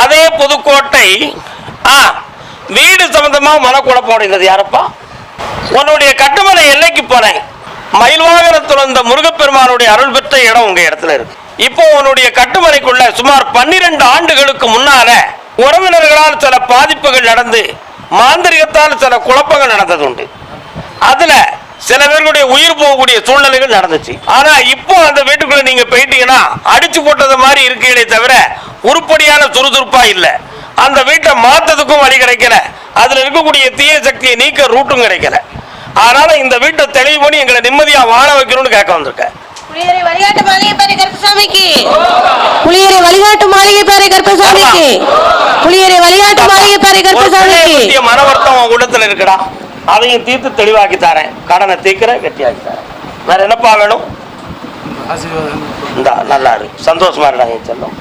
அதே புதுக்கோட்டை ஆ வீடு சம்பந்தமாக மனக்குழப்பம் அடைந்தது யாரப்பா? உன்னுடைய கட்டுமனை எல்லைக்கு போனேன்? மயில்வாகனத்துல வந்த முருகப்பெருமானுடைய அருள் பெற்ற இடம் உங்க இடத்துல இருக்கு. இப்போ உன்னுடைய கட்டுமனைக்குள்ள சுமார் பன்னிரண்டு ஆண்டுகளுக்கு முன்னால உறவினர்களால் சில பாதிப்புகள் நடந்து மாந்திரிகத்தால் சில குழப்பங்கள் நடந்தது உண்டு அதுல சில பேர்களுடைய உயிர் போகக்கூடிய சூழ்நிலைகள் நடந்துச்சு. ஆனா இப்போ அந்த வீட்டுக்குள்ள நீங்க போயிட்டீங்கன்னா அடிச்சு போட்டது மாதிரி இருக்கீங்களே தவிர உருப்படியான சுறுசுறுப்பா இல்ல. அந்த வீட்டை மாத்ததுக்கும் வழி கிடைக்கல. அதுல இருக்கக்கூடிய தீய சக்தியை நீக்க ரூட்டும் கிடைக்கல. அதனால இந்த வீட்டை தெளிவு பண்ணி எங்களை நிம்மதியா வாழ வைக்கணும்னு கேட்க வந்திருக்கேன். புளியரை வழிகாட்டு மாளிகை பேரை கருப்பசாமிக்கு புளியரை வழிகாட்டு மாளிகை பேரை கருப்பசாமிக்கு புளியரை வழிகாட்டு மாளிகை பேரை கருப்பசாமிக்கு உன் இருக்குடா. அதையும் தீர்த்து தெளிவாக்கி தரேன். கடனை தீர்க்கிற கெட்டியாக்கி தரேன். வேற என்னப்பா வேணும்? ஆசீர்வாதம். இந்த நல்லா இருக்கு சந்தோஷமா இருடாங்க செல்லம்.